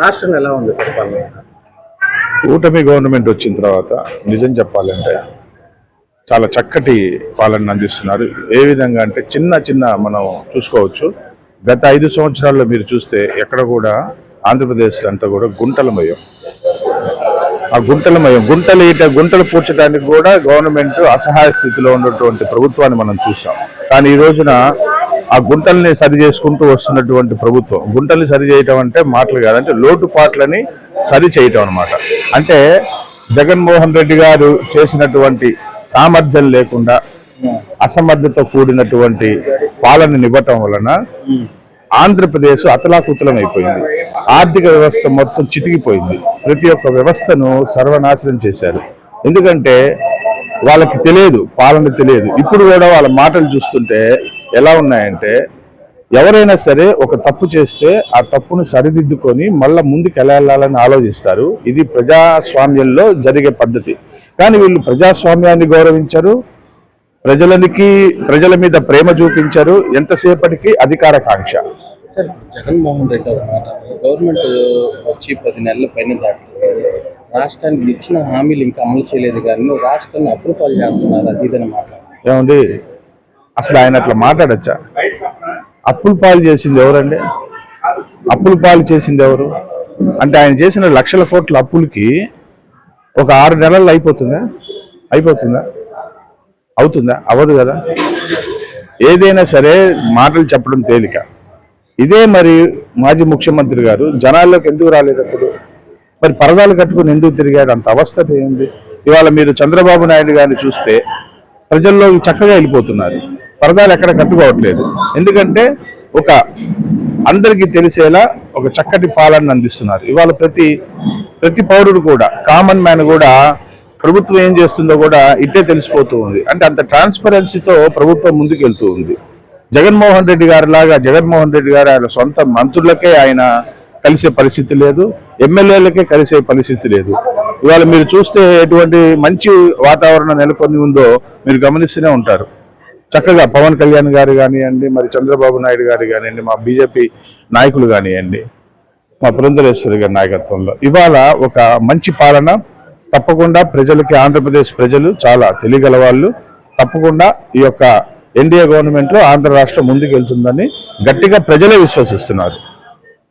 రాష్ట్రం ఎలా ఉంది పరిపాలన? కూటమి గవర్నమెంట్ వచ్చిన తర్వాత నిజం చెప్పాలంటే చాలా చక్కటి పాలన అందిస్తున్నారు. ఏ విధంగా అంటే చిన్న చిన్న మనం చూసుకోవచ్చు. గత ఐదు సంవత్సరాల్లో మీరు చూస్తే ఎక్కడ కూడా ఆంధ్రప్రదేశ్లో అంతా కూడా గుంటలమయం ఆ గుంటలమయం గుంటలు ఈట గుంటలు పూడ్చడానికి కూడా గవర్నమెంట్ అసహాయ స్థితిలో ఉన్నటువంటి ప్రభుత్వాన్ని మనం చూసాం. కానీ ఈ రోజున ఆ గుంటల్ని సరి చేసుకుంటూ వస్తున్నటువంటి ప్రభుత్వం. గుంటల్ని సరి చేయటం అంటే మాటలు కాదంటే లోటుపాట్లని సరి చేయటం అనమాట అంటే జగన్మోహన్ రెడ్డి గారు చేసినటువంటి సామర్థ్యం లేకుండా అసమర్థత కూడినటువంటి పాలన ఇవ్వటం వలన ఆంధ్రప్రదేశ్ అతలాకుతలం అయిపోయింది. ఆర్థిక వ్యవస్థ మొత్తం చితికిపోయింది. ప్రతి ఒక్క వ్యవస్థను సర్వనాశనం చేశారు. ఎందుకంటే వాళ్ళకి తెలియదు పాలన తెలియదు. ఇప్పుడు కూడా వాళ్ళ మాటలు చూస్తుంటే ఎలా ఉన్నాయంటే ఎవరైనా సరే ఒక తప్పు చేస్తే ఆ తప్పును సరిదిద్దుకొని మళ్ళా ముందుకు ఎలా వెళ్ళాలని ఆలోచిస్తారు. ఇది ప్రజాస్వామ్యంలో జరిగే పద్ధతి. కానీ వీళ్ళు ప్రజాస్వామ్యాన్ని గౌరవించరు ప్రజలనికి ప్రజల మీద ప్రేమ చూపించరు ఎంతసేపటికి అధికార కాంక్ష. సార్ జగన్మోహన్ రెడ్డి గవర్నమెంట్ వచ్చి పది నెలల పైన దాటుతుంది రాష్ట్రానికి ఇచ్చిన హామీలు ఇంకా అమలు చేయలేదు కానీ రాష్ట్రాన్ని అప్రూవల్ చేస్తున్నారు? అది ఇదని మాట. ఏమండి అసలు ఆయన అట్లా మాట్లాడచ్చా? అప్పులు పాలు చేసింది ఎవరండి? అప్పులు పాలు చేసింది ఎవరు? అంటే ఆయన చేసిన లక్షల కోట్ల అప్పులకి ఒక ఆరు నెలల్లో అయిపోతుందా? అయిపోతుందా? అవుతుందా? అవ్వదు కదా? ఏదైనా సరే మాటలు చెప్పడం తేలిక. ఇదే మరి మాజీ ముఖ్యమంత్రి గారు జనాల్లోకి ఎందుకు రాలేదప్పుడు మరి పరదాలు కట్టుకుని ఎందుకు తిరిగాడు? అంత అవస్థ ఏంది? ఇవాళ మీరు చంద్రబాబు నాయుడు గారిని చూస్తే ప్రజల్లో చక్కగా వెళ్ళిపోతున్నారు. పరదాలు ఎక్కడ కట్టుకోవట్లేదు. ఎందుకంటే ఒక అందరికీ తెలిసేలా ఒక చక్కటి పాలన అందిస్తున్నారు. ఇవాళ ప్రతి ప్రతి పౌరుడు కూడా కామన్ మ్యాన్ కూడా ప్రభుత్వం ఏం చేస్తుందో కూడా ఇట్టే తెలిసిపోతూ ఉంది. అంటే అంత ట్రాన్స్పరెన్సీతో ప్రభుత్వం ముందుకెళ్తూ ఉంది. జగన్మోహన్ రెడ్డి గారి లాగా జగన్మోహన్ రెడ్డి గారు ఆయన సొంత మంత్రులకే ఆయన కలిసే పరిస్థితి లేదు. ఎమ్మెల్యేలకే కలిసే పరిస్థితి లేదు. ఇవాళ మీరు చూస్తే ఎటువంటి మంచి వాతావరణం నెలకొని ఉందో మీరు గమనిస్తూనే ఉంటారు. చక్కగా పవన్ కళ్యాణ్ గారు కానివ్వండి మరి చంద్రబాబు నాయుడు గారు కానివ్వండి మా బీజేపీ నాయకులు కానివ్వండి మా పురంధరేశ్వరి గారి నాయకత్వంలో. ఇవాళ ఒక మంచి పాలన. తప్పకుండా ప్రజలకి ఆంధ్రప్రదేశ్ ప్రజలు చాలా తెలియగల వాళ్ళు తప్పకుండా ఈ యొక్క ఎన్డీఏ గవర్నమెంట్లో ఆంధ్ర రాష్ట్రం ముందుకు వెళ్తుందని గట్టిగా ప్రజలే విశ్వసిస్తున్నారు.